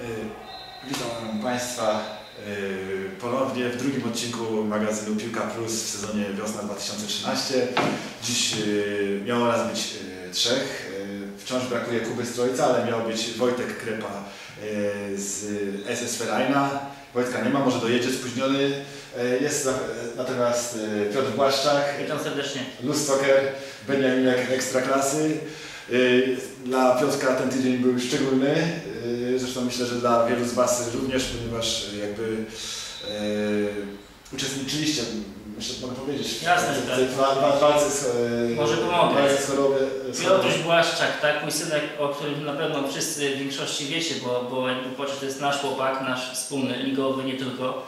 Y, Witam Państwa y, ponownie w drugim odcinku magazynu Piłka Plus w sezonie wiosna 2013. Dziś y, miało nas być trzech. Wciąż brakuje Kuby Strojca, ale miał być Wojtek Krepa z SS Ferajna. Wojtka nie ma, może dojedzie spóźniony. Jest natomiast Piotr Błaszczak, Witam serdecznie. Luz Soccer, Beniaminek Ekstraklasy. Dla Piotrka ten tydzień był szczególny, zresztą myślę, że dla wielu z Was również, ponieważ jakby y, uczestniczyliście, myślę, że mogę powiedzieć, Jasne, w tak. wa- walce z, y, Może pomogę. walce z choroby. z choroby. Piotr Błaszczak, tak, mój synek, o którym na pewno wszyscy w większości wiecie, bo, bo jakby to jest nasz chłopak, nasz wspólny, ligowy, nie tylko.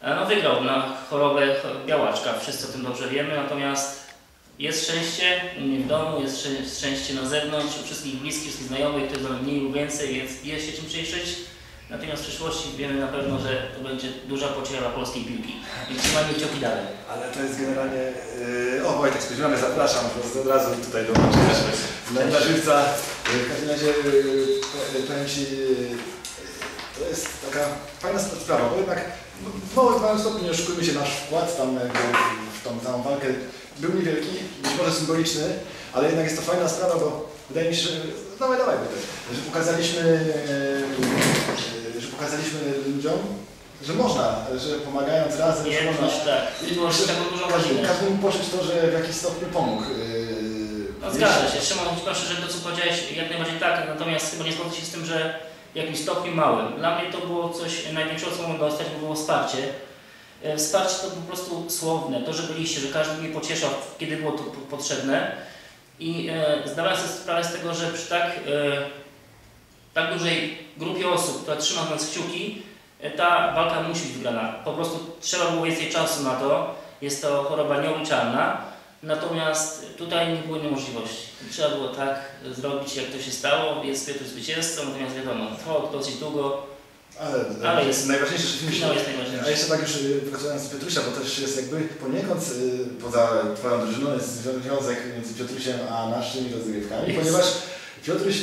E, No wygrał na chorobę ch- białaczka, wszyscy o tym dobrze wiemy, natomiast jest szczęście u mnie w domu, jest szczę- szczęście na zewnątrz, u wszystkich bliskich, wszystkich znajomych, których mamy mniej lub więcej, jest, jest się czym cieszyć. Natomiast w przyszłości wiemy na pewno, że to będzie duża pociera dla polskiej piłki. Więc trzymajmy kciuki dalej. Ale to jest generalnie... y, O Wojtek spóźniony, zapraszam po prostu od razu tutaj do nas. Na, żywca. W każdym razie y, po- powiem Ci, y, to jest taka fajna sprawa, bo jednak no, w małym, stopniu nie oszukujmy się, nasz wkład tam w tą całą walkę był niewielki, być może symboliczny, ale jednak jest to fajna sprawa, bo wydaje mi się, że dawaj, dawaj, że pokazaliśmy, y, że pokazaliśmy ludziom, że można, że pomagając razem, że można tak. I dużą każdy, każdy mógł poczuć to, że w jakiś stopniu pomógł. Yy, No zgadza się, Szymon, proszę, że to co powiedziałeś jak najbardziej tak, natomiast chyba nie zgodzę się z tym, że w jakimś stopniu małym. Dla mnie to było coś największego, co mogłem dostać, bo było wsparcie. E, Wsparcie to po prostu słowne, to, że byliście, że każdy mnie pocieszał, kiedy było to po- potrzebne. I e, zdawałem sobie sprawę z tego, że przy tak, e, tak dużej grupie osób, która trzyma nas kciuki, ta walka musi być wygrana. Po prostu trzeba było więcej czasu na to. Jest to choroba nieobliczalna. Natomiast tutaj nie było niemożliwości. Trzeba było tak zrobić, jak to się stało. Jest Piotr zwycięzcą, natomiast wiadomo, trwało to dosyć długo. Ale, Ale jest- najważniejsze, że film Finał jest A najważniejszy. jeszcze tak już y, wracając do Piotrusia, bo też jest jakby poniekąd y, poza Twoją drużyną jest zwią- związek między Piotrusiem a naszymi rozgrywkami, Jest. ponieważ Piotruś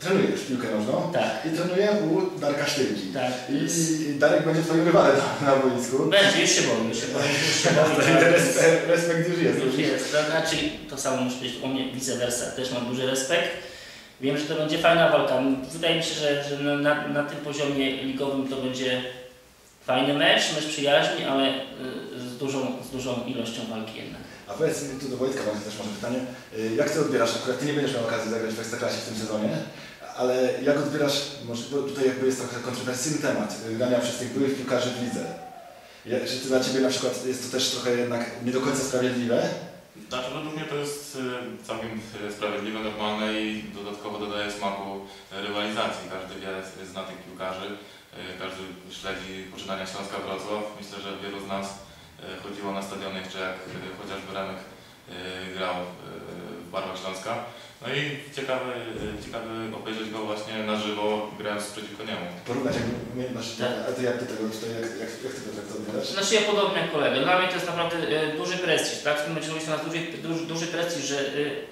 trenuje już piłkę nożną Tak, i trenuje u Darka tak. I Darek będzie Twoim rywalem na, boisku. Będzie, już się boję, już się boję, już się. Ten respekt, respekt już jest. Już jest, to znaczy to samo muszę powiedzieć o mnie, vice versa, też mam duży respekt. Wiem, że to będzie fajna walka. Wydaje mi się, że, że na, na, tym poziomie ligowym to będzie fajny mecz, mecz przyjaźni, ale y, z dużą, z dużą ilością walki jednak. A powiedz mi tu do Wojtka mam też może pytanie, y, jak Ty odbierasz, akurat Ty nie będziesz miał okazji zagrać w Ekstraklasie w tym sezonie, ale jak odbierasz, może tutaj jakby jest trochę kontrowersyjny temat, y, grania przez tych byłych piłkarzy w lidze. Czy to dla Ciebie na przykład jest to też trochę jednak nie do końca sprawiedliwe? Znaczy według mnie to jest y, całkiem y, sprawiedliwe, normalne i dodatkowo dodaje smaku y, rywalizacji. Każdy wie, zna tych piłkarzy, każdy śledzi poczynania Śląska Wrocław. Myślę, że wielu z nas chodziło na stadiony jeszcze jak chociażby Remek grał w barwach Śląska. No i ciekawe, y, ciekawe obejrzeć go właśnie na żywo grając przeciwko niemu. Porównać jakby umiejętności, Tak. a Ty jak Ty tego tutaj, jak, jak, jak Ty to odbierasz? Znaczy ja podobnie jak kolega. Dla mnie to jest naprawdę e, duży prestiż, tak? W tym momencie robi się nas duży, duży, duży prestiż, że e,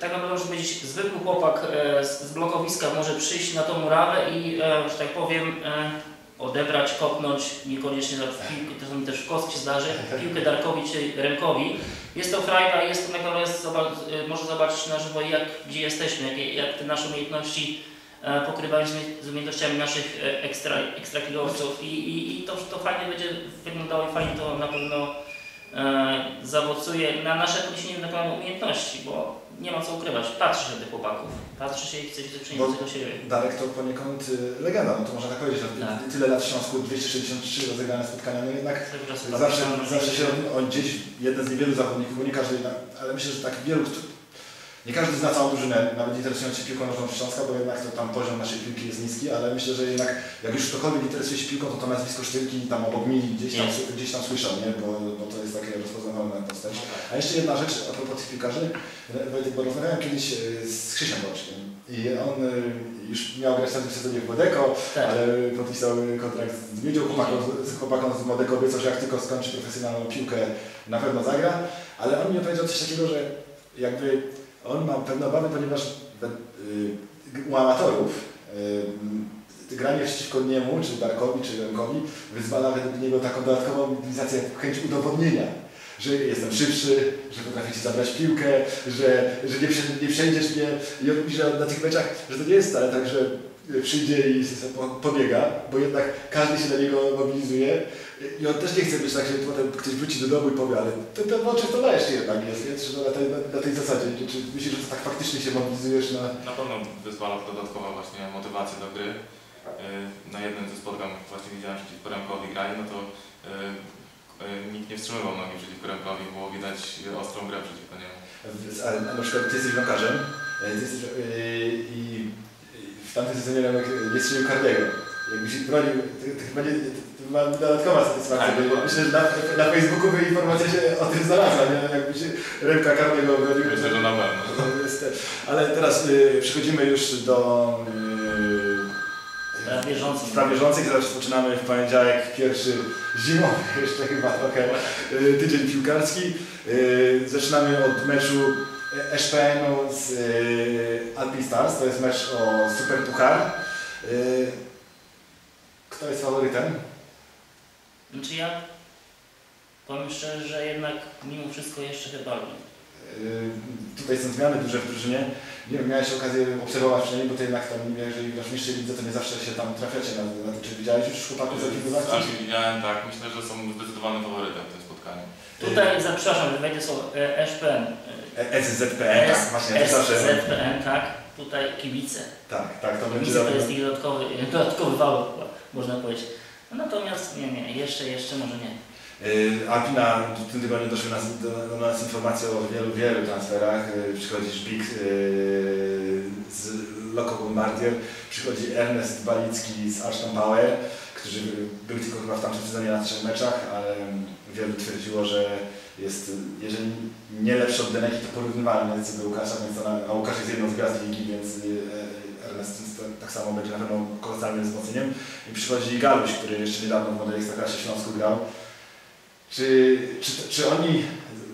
tak naprawdę można powiedzieć, zwykły chłopak e, z, z blokowiska może przyjść na tą murawę i, że tak powiem, odebrać, kopnąć, niekoniecznie za piłkę, to są też w kostce się zdarzy, piłkę Darkowi czy Remkowi. Jest to frajda, jest to zobac, e, może zobaczyć na żywo, jak, gdzie jesteśmy, jak, jak te nasze umiejętności e, pokrywają z umie- z umiejętnościami naszych e, ekstra, ekstrakligowców i, i, i to, to fajnie będzie wyglądało i fajnie to na pewno zaowocuje na nasze podniesienie na pewno umiejętności, bo nie ma co ukrywać. Patrzy się na tych chłopaków, patrzy się i chce coś przynieść do siebie. Darek to poniekąd y, legenda, no to można tak powiedzieć, że Tak. tyle lat w Śląsku, 263 rozegrane spotkania, no jednak Zawsze, zawsze się on gdzieś, jeden z niewielu zawodników, bo nie każdy, ale myślę, że tak wielu, nie każdy zna całą drużynę, nawet interesując się piłką nożną Śląska, bo jednak to tam poziom naszej piłki jest niski, ale myślę, że jednak jak już ktokolwiek interesuje się piłką, to to nazwisko Sztylki tam obok mi gdzieś tam, gdzieś tam słyszał, nie? Bo, bo to jest takie rozpoznawalna postać. No tak. A jeszcze jedna rzecz a propos tych piłkarzy, Wojtek, bo rozmawiałem kiedyś e, z Krzysiem Boczkiem i on e, już miał grać w tym sezonie w Bodeko, Tak. ale podpisał kontrakt z Miedzią, chłopakom, z chłopakom z Młodego obiecał, że jak tylko skończy profesjonalną piłkę, na pewno zagra, ale on mi powiedział coś takiego, że jakby on ma pewne obawy, ponieważ y, u amatorów y, granie przeciwko niemu, czy Darkowi, czy Remkowi, wyzwala według niego taką dodatkową mobilizację, chęć udowodnienia, że jestem szybszy, że potrafię ci zabrać piłkę, że, że nie, nie przejdziesz mnie. I on mówi, że na tych meczach, że to nie jest wcale tak, że przyjdzie i pobiega, bo jednak każdy się na niego mobilizuje i on też nie chce być tak, że potem ktoś wróci do domu i powie, ale ten, ten oczy to dajesz jednak jest, nie? Czy na tej, na, tej zasadzie, czy, myślisz, że to tak faktycznie się mobilizujesz na... Na pewno wyzwala dodatkowa właśnie motywacja do gry. Yy, Na jednym ze spotkań właśnie widziałem przeciwko Remkowi grali, no to yy, nikt nie wstrzymywał nogi przeciwko Remkowi, było widać ostrą grę przeciwko niemu. Ale na przykład ty jesteś bramkarzem ty jesteś, i w tamtym sezonie Remek nie strzelił karnego. Jakbyś bronił, to, to chyba nie, to, to była dodatkowa satysfakcja. Tak, bo Myślę, że na, na Facebooku by informacja się o tym znalazła, nie? Jakbyś Remka karnego bronił. Myślę, że na pewno. Ale teraz y, przechodzimy już do y, Spraw bieżących. spraw bieżących. Zaraz rozpoczynamy w poniedziałek pierwszy zimowy, jeszcze chyba trochę y, tydzień piłkarski. Y, zaczynamy od meczu SPN-u z y, Alpin Stars. To jest mecz o Super Puchar. Y, kto jest faworytem? Znaczy ja powiem szczerze, że jednak mimo wszystko jeszcze chyba. Y, Tutaj są zmiany duże w drużynie. Nie wiem, miałeś okazję obserwować przynajmniej, bo to jednak tam, jeżeli grasz niższej lidze, to nie zawsze się tam trafiacie na, na to. Czy widziałeś już chłopaków z jakiego Z Albi widziałem, tak, myślę, że są zdecydowanym faworytem w tym spotkaniu. Tutaj, za, przepraszam, wejdzie słowo, e, SPN. e, SZPN, tak, właśnie. SZPN, tak. Tutaj kibice. Tak, tak, to będzie to jest ich dodatkowy, dodatkowy walor, można powiedzieć. Natomiast nie, nie, jeszcze, jeszcze może nie. Y, Alpina w tym tygodniu doszły nas, do, do nas informacje o wielu, wielu transferach. Przychodzi Żbik y, z Loco Bombardier, przychodzi Ernest Balicki z Ashton Power, którzy byli tylko chyba w tamtym sezonie na trzech meczach, ale wielu twierdziło, że jest, jeżeli nie lepszy od Deneki, to porównywalny co do Łukasza, więc ona, a Łukasz jest jedną z gwiazd ligi, więc y, Ernest tak samo będzie na pewno kolosalnym wzmocnieniem. I przychodzi Galuś, który jeszcze niedawno w młodej Ekstraklasie Śląsku grał. Czy, czy, czy oni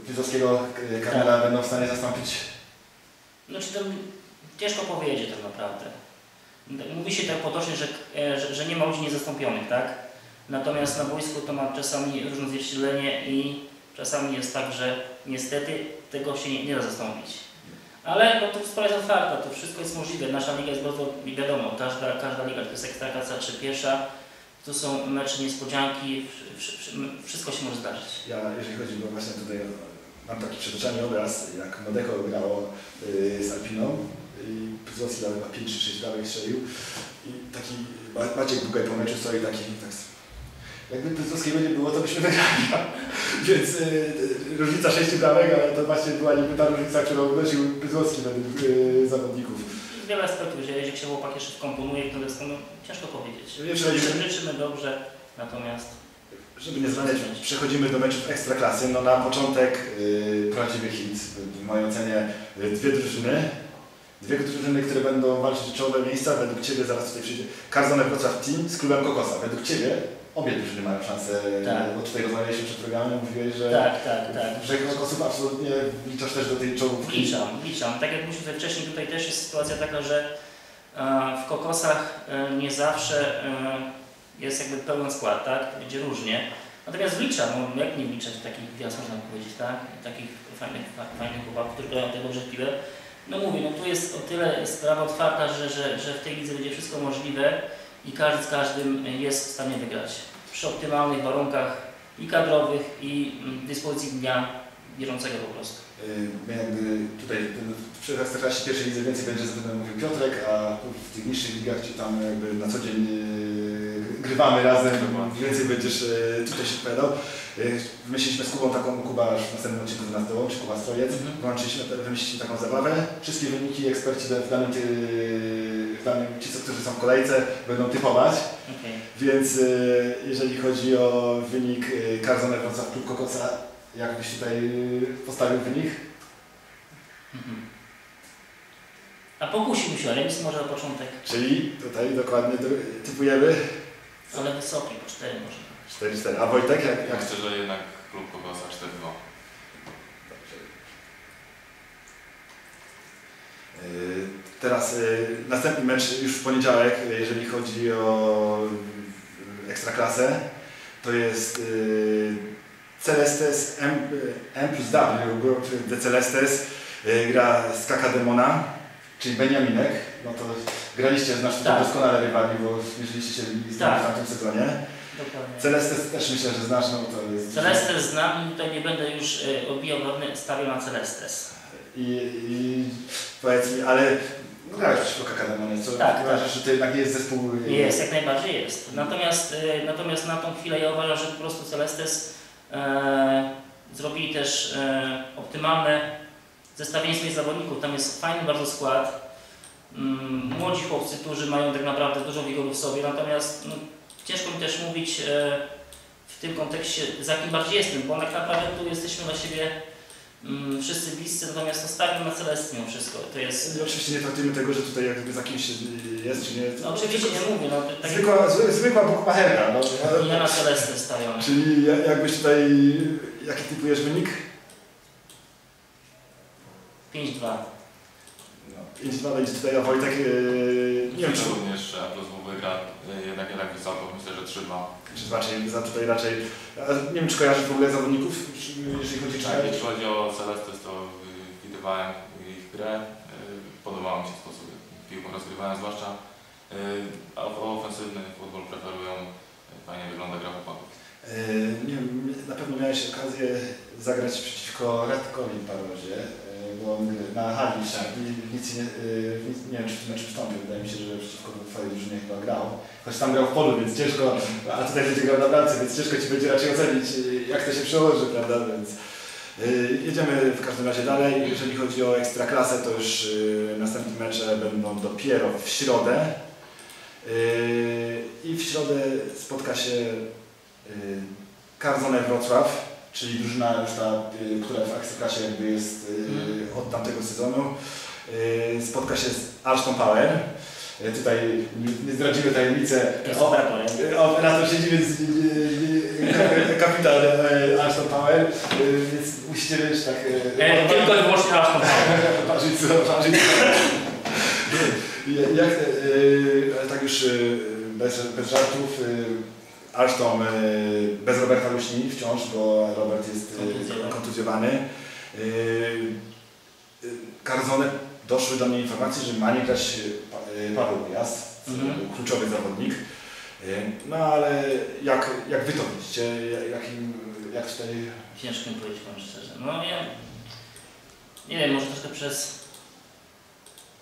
Pizowskiego Kamila będą w stanie zastąpić? Znaczy to ciężko powiedzieć tak naprawdę. Mówi się tak potocznie, że, e, że, że nie ma ludzi niezastąpionych, tak? Natomiast na boisku to ma czasami różne zwierciadlenie i czasami jest tak, że niestety tego się nie, nie da zastąpić. Ale no to sprawa jest otwarta, to wszystko jest możliwe. Nasza liga jest bardzo, wiadomo, każda, każda liga, to jest ekstraklasa, czy pierwsza, tu są mecze niespodzianki, wszy- wszy- wszystko się może zdarzyć. Ja, jeżeli chodzi, bo właśnie tutaj mam taki przed obraz, jak Modeko grało y, z Alpiną i Pyzłowski dał chyba 5 czy 6 bramek strzelił i taki Ma- Maciek Bugaj po meczu stoi taki, tak jakby Pyzłowskiego nie było, to byśmy wygrali. Więc y, y, różnica 6 bramek, ale to właśnie była niby ta różnica, którą wnosił Pyzłowski według y, zawodników. Wiele aspektów, że jeżeli się chłopak jeszcze wkomponuje w to no, ciężko powiedzieć. Życzymy, życzymy dobrze, natomiast Żeby nie zwalniać, przechodzimy do meczów ekstraklasy. No na początek y, prawdziwy hit. W mojej ocenie y, dwie drużyny. Dwie drużyny, które będą walczyć o czołowe miejsca. Według Ciebie, zaraz tutaj przyjdzie, Karzone Wrocław Team z klubem Kokosa. Według Ciebie obie drużyny mają szansę, Tak. bo tutaj rozmawialiśmy przed programem, mówiłeś, że, tak, tak, tak. że Kokosów absolutnie wliczasz też do tej czołówki. Wliczam, wliczam. Tak jak mówiliśmy wcześniej, tutaj też jest sytuacja taka, że e, w kokosach e, nie zawsze e, jest jakby pełen skład, tak? Będzie różnie. Natomiast wliczam, no, jak nie wliczać takich gwiazd, można powiedzieć, tak? Takich fajnych, fa- fajnych chłopaków, którzy grają dobrze w piłę. No mówię, no tu jest o tyle sprawa otwarta, że, że, że w tej lidze będzie wszystko możliwe i każdy z każdym jest w stanie wygrać. Przy optymalnych warunkach i kadrowych, i mm, dyspozycji dnia bieżącego po prostu. My jakby tutaj w Ekstraklasie pierwszej lidze więcej będzie zapewne mówił Piotrek, a w tych niższych ligach, czy tam jakby na co dzień y, grywamy razem, więcej będziesz y, tutaj się wypowiadał. Y, Wymyśliliśmy z Kubą taką, Kuba już w następnym odcinku do nas dołączy, Kuba Strojec, Mhm. włączyliśmy, wymyśliliśmy taką zabawę. Wszystkie wyniki eksperci w danym, w danym ci, co- którzy są w kolejce, będą typować. Okej. Więc jeżeli chodzi o wynik Karzone Wrocław Klub Kokosa, jak byś tutaj y, postawił wynik? Mhm. A pokusił się, remis może na początek, Czyli tutaj dokładnie do- typujemy ale wysoki, po 4 może. 4-4. A Wojtek, jak, Ja jak myślę, że jednak klub Kokosa 4-2. Yy, teraz y, następny mecz już w poniedziałek, y, jeżeli chodzi o y, Ekstraklasę, to jest y, Celestes M, M plus W, grup de Celestes, y, gra z Kaka Demona, czyli Beniaminek. No to graliście, znasz Tak. doskonale rywali, bo zmierzyliście się z Tak. w tamtym sezonie. Dokładnie. Celestes też myślę, że znasz, no to jest... Celestes znam i tutaj nie będę już e, odbijał nowy, stawiał na Celestes. I, i powiedz mi, ale no grałeś przeciwko Kakademonie, co Tak, uważasz, że to jednak nie jest zespół... Jest, jak najbardziej jest. Natomiast, natomiast na tą chwilę ja uważam, że po prostu Celestes zrobili też e, optymalne zestawienie swoich zawodników. Tam jest fajny bardzo skład. Mm, młodzi chłopcy, którzy mają tak naprawdę dużo wigoru w sobie, natomiast no, ciężko mi też mówić e, w tym kontekście, za kim bardziej jestem, bo tak naprawdę tu jesteśmy dla siebie mm, wszyscy bliscy, natomiast no, stawiam na Celest mimo wszystko. To jest, I Oczywiście nie traktujemy tego, że tutaj jakby za kimś jest, czy nie. no, oczywiście nie mówię, no, tak Zwykła, zwy, zwykła bukmacherka, no. ja na Celestę stawiam. Czyli ja- jakbyś tutaj, jaki typujesz wynik? 5-2. No, 5-2 będzie tutaj, a Wojtek, yy, nie wiem czy, również, że A plus W wygra y, jednak nie tak wysoko, myślę, że 3-2. czy raczej, za tutaj raczej, nie wiem czy kojarzysz w ogóle zawodników, jeżeli chodzi o Tak, jeśli chodzi o Celestes, to widywałem ich grę. y, Podobał mi się sposób, jak piłką rozgrywałem zwłaszcza. A ofensywny futbol preferują. y, Fajnie wygląda gra chłopaków. Nie wiem, na pewno miałeś okazję zagrać przeciwko Radkowi w Parozie, bo on na hali Tak. nic nie, nie wiem czy meczu wstąpił, wydaje mi się, że przeciwko twojej drużynie chyba grał. Choć tam grał w polu, więc ciężko, a tutaj będzie grał na bramce, więc ciężko Ci będzie raczej ocenić, jak to się przełoży, prawda, więc jedziemy w każdym razie dalej. Jeżeli chodzi o Ekstraklasę, to już yy, następne mecze będą dopiero w środę. Yy, I w środę spotka się Karzone Wrocław, czyli drużyna już ta, która w Ekstraklasie jakby jest yy, od tamtego sezonu. Spotka się z Alstom Power. Yy, Tutaj nie- zdradzimy tajemnicę. O, operatorem. Operator siedzi, więc yy, yy, kapitan yy, Alstom Power, yy, więc musicie wiesz tak... E, tylko i wyłącznie ważyć co, ważyć co. Jak, tak już bez, bez żartów, yy, bez Roberta Luśni wciąż, bo Robert jest Kontuzjowany. kontuzjowany. Karzone doszły do mnie informacje, że ma nie grać Paweł Gwiazd, Mhm. kluczowy zawodnik. Yy, No ale jak, jak wy to widzicie? Jakim, jak tutaj Ciężko mi powiedzieć wam szczerze. No ja nie wiem, może troszkę przez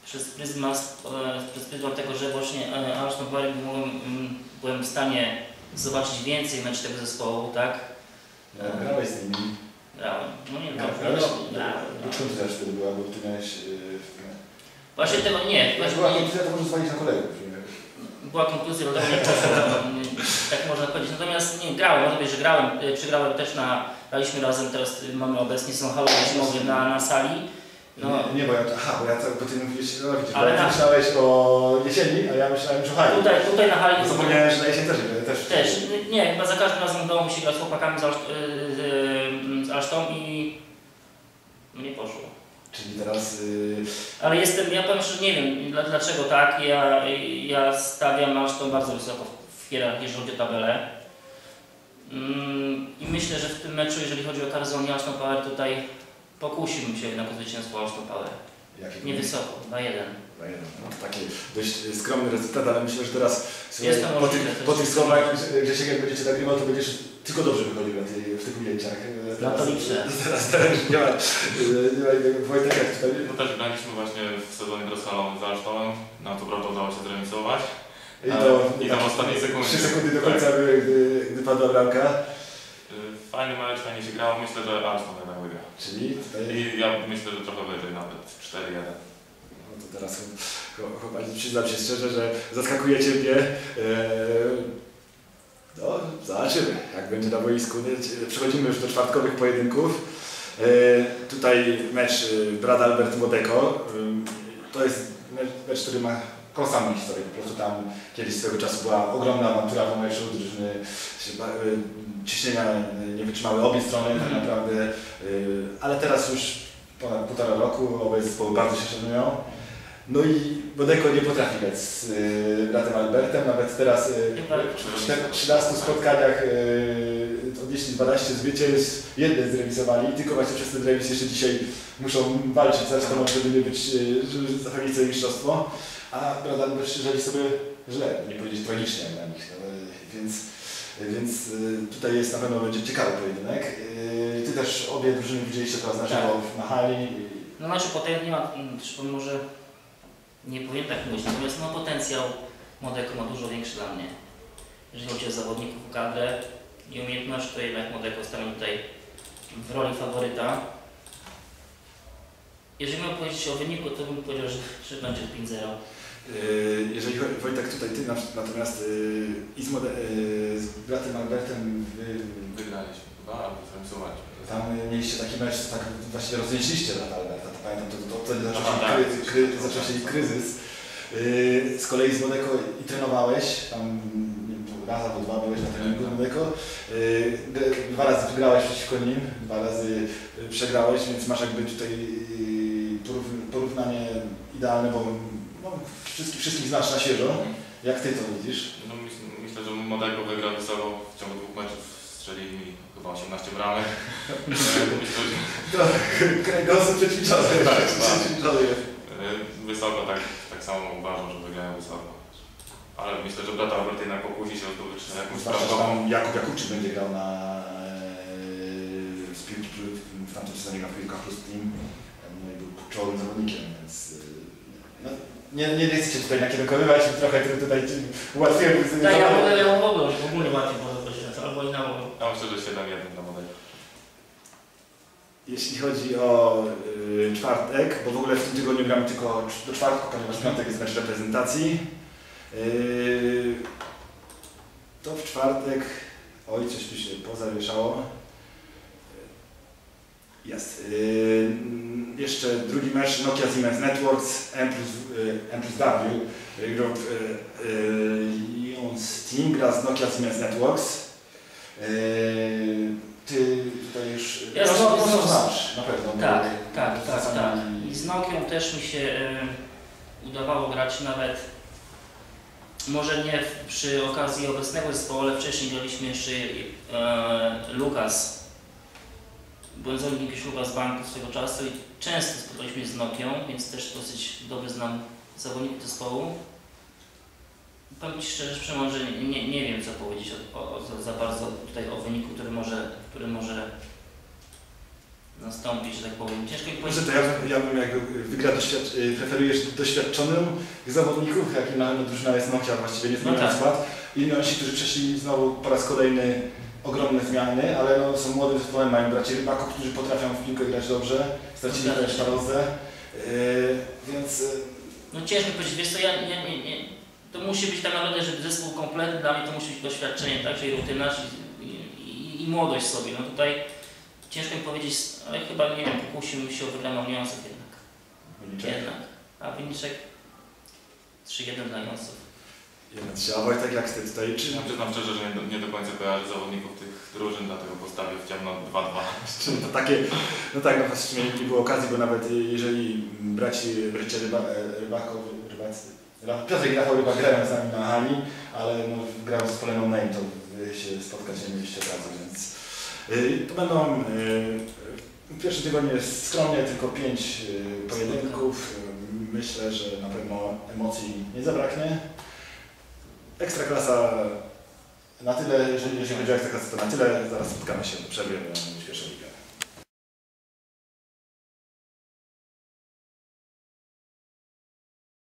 przez pryzmat, e, przez pryzmat tego, że właśnie e, Alstom Power byłem, mm, byłem w stanie zobaczyć więcej mecz tego zespołu, tak? no, grałeś z nimi? Grałem. No nie, Grałeś? grałem. Grałeś? grałem. Dokąd też wtedy była, bo ty miałeś... Właśnie tego nie, właśnie była nie, kontuzja, to może zwalić na kolegów. była konkluzja, dlatego nie mm, tak można powiedzieć. Natomiast nie, grałem, może być, że grałem, e, przegrałem też na, graliśmy razem, teraz e, mamy obecnie są hale zimowe na, na sali. No, Nie, nie, bo ja, aha, bo ja bo ty mówiłeś, no widzisz, Ale ty na- myślałeś o jesieni, a ja myślałem już o hali. tutaj, tutaj na hali Bo Zapomniałem, że na jesień też, też. Też, nie, chyba za każdym razem udało mi się grać z chłopakami z, Alsz, yy, z Alsztą i nie poszło. Czyli teraz, yy, Ale jestem, ja powiem szczerze, nie wiem dla- dlaczego tak, ja, ja stawiam Alsztą bardzo wysoko w hierarchii, jeżeli chodzi o tabelę. Mm, I myślę, że w tym meczu, jeżeli chodzi o Carzon i Alsztą Power, tutaj pokusiłbym się jednak o zwycięstwo Alsztą Power. jaki Nie wysoko, na jeden. No, jeden. no taki dość y, skromny rezultat, ale myślę, że teraz to po, to po tych słowach, że- Grzesiek, jak będziecie nagrywał, to będziesz tylko dobrze tej, w tych ujęciach. Na to liczę. Teraz, teraz już nie ma, nie ma innego Wojtek, jak tutaj. No też graliśmy właśnie w sezonie rozhalowym z Alsztomem. Nam to prawda udało się zremisować. I to, I tam w ostatniej sekundzie. 3 sekundy do końca były, gdy, gdy padła bramka. Y, Fajny mecz, fajnie się grało. Myślę, że Alsztom jednak wygra. Czyli tutaj... I ja myślę, że trochę wyżej nawet 4-1. No to teraz ch- chłopaki, przyznam się szczerze, że zaskakujecie mnie. Eee, No, zobaczymy, jak będzie na boisku. Przechodzimy już do czwartkowych pojedynków. Eee, Tutaj mecz y, Brad Albert Młodeko. Ym, To jest mecz, który ma kolosalną historię. Po prostu tam kiedyś swego czasu była ogromna awantura w meczu, drużyny y, ciśnienia nie wytrzymały obie strony tak naprawdę. Y, Ale teraz już ponad półtora roku, obie zespoły bardzo się szanują. No i Bodeko nie potrafi grać z bratem Albertem, nawet teraz Chyba- w czter- 13 spotkaniach y, odnieśli 12 zwycięstw, jedne zremisowali, tylko właśnie przez ten remis jeszcze dzisiaj muszą walczyć. Zresztą, żeby nie być, y, żeby zapewnić sobie mistrzostwo, a Albert żyli sobie źle, nie powiedzieć tragicznie dla nich, no, więc, więc tutaj jest na pewno będzie ciekawy pojedynek. Ty też obie drużyny widzieliście teraz na żywo na hali. No znaczy potem nie ma, mm, zresztą może nie powiem tak mówić, natomiast no potencjał Modeko ma dużo większy dla mnie. Jeżeli chodzi o zawodników, o kadrę i umiejętność, to jednak Modeko stawiam tutaj w roli faworyta. Jeżeli mam powiedzieć o wyniku, to bym powiedział, że, że będzie 5-0. Yy, Jeżeli chodzi, Wojtek, tutaj ty natomiast yy, i z, mode, yy, z bratem Albertem wy, Wygraliśmy chyba, albo zremisowaliśmy. tam mieliście taki mecz, tak właściwie roznieśliście brata Alberta, to pamiętam, to, to tak. zaczął się kryzys. Yy, z kolei z Modeko i trenowałeś, tam raz albo dwa byłeś na treningu z Modeko, yy, dwa razy wygrałeś przeciwko nim, dwa razy yy, przegrałeś, więc masz jakby tutaj porów- porównanie idealne, bo no, wszystkich, wszystkich znasz na świeżo. Jak ty to widzisz? No, myśl, myślę, że Modeko wygrał wysoko w ciągu dwóch meczów strzelili mi chyba 18 bramek. Myślę, że kręgosłup przećwiczony. Tak, e, wysoko tak, tak samo uważam, że wygrają wysoko. Ale myślę, że brat Albert jednak pokusi się o zdobyć jakąś tam Jakub Jakubczyk będzie grał na e, z piłki, w tamtym sezonie w piłkach plus team. No i był czołowym zawodnikiem, więc e, no, nie, nie, nie chcecie tutaj nakierunkowywać, trochę tu- tutaj ci ułatwiłem. Tak, ja w ogóle, ja w ogóle, w ogóle łatwiej może to się albo inaczej. Ja myślę, że 7-1 dla Modeko. Jeśli chodzi o y, czwartek, bo w ogóle w tym tygodniu gramy tylko do czwartku, ponieważ piątek jest mecz reprezentacji. Y, to w czwartek, oj coś tu się pozawieszało. Jest. Y, jeszcze drugi mecz Nokia Siemens Networks M plus, y, M plus W. y, Group y, y, Lions Team gra z Nokia Siemens Networks. Y, ty tutaj już Ja znam- no, znam- znasz na pewno. Tak, tak, tak, tak. czasami- I z Nokią też mi się e, udawało grać nawet, może nie przy okazji obecnego zespołu, ale wcześniej graliśmy jeszcze e, Lukas. Byłem zawodnikiem Lukas Banku swego czasu i często spotkaliśmy się z Nokią, więc też dosyć dobrze znam zawodników zespołu. Powiem Ci szczerze, że nie, nie, wiem co powiedzieć o, o, za bardzo tutaj o wyniku, który może, który może nastąpić, że tak powiem. Ciężko mi powiedzieć. Może to ja, bym- ja bym jakby wygra doświadcz... y, preferujesz doświadczonym zawodników, jakim na drużyna jest Nokia, właściwie nie No zmieniając tak. skład. I ci, którzy przeszli znowu po raz kolejny ogromne zmiany, ale no, są młodym zespołem, mają braci Rybaków, którzy potrafią w piłkę grać dobrze, stracili Zgadza też się. Szarozę, yy, więc yy, No ciężko powiedzieć, wiesz co, ja, ja nie, nie, to musi być tak naprawdę, że zespół kompletny, dla mnie to musi być doświadczenie, tak, czyli rutyna i, i, i młodość sobie. No tutaj ciężko mi powiedzieć, ale chyba, nie wiem, pokusiłbym się o wygraną niuansów jednak. wyliczę. Jednak. A wyniczek 3-1 dla niuansów. Jeden się, a Wojtek jak ty tutaj, czy Ja przyznam szczerze, że nie do, nie do końca kojarzę zawodników tych drużyn, dlatego postawię w ciemno 2-2. Czy to takie, no tak, no właściwie nie było okazji, bo nawet jeżeli braci, bracia ryba, e, rybakow, rybacy, Ra- Piotr i Rafał Rybak grają z nami na hali, ale no, grał z Poleną Name, to się spotkać nie mieliście razu, więc y, to będą, y, w pierwszym tygodniu jest skromnie, tylko pięć y, pojedynków, Y, myślę, że na pewno emocji nie zabraknie. Ekstraklasa na tyle, jeżeli, jeżeli chodzi o ekstraklasę, to na tyle, zaraz spotkamy się po przerwie, pierwszą ligę.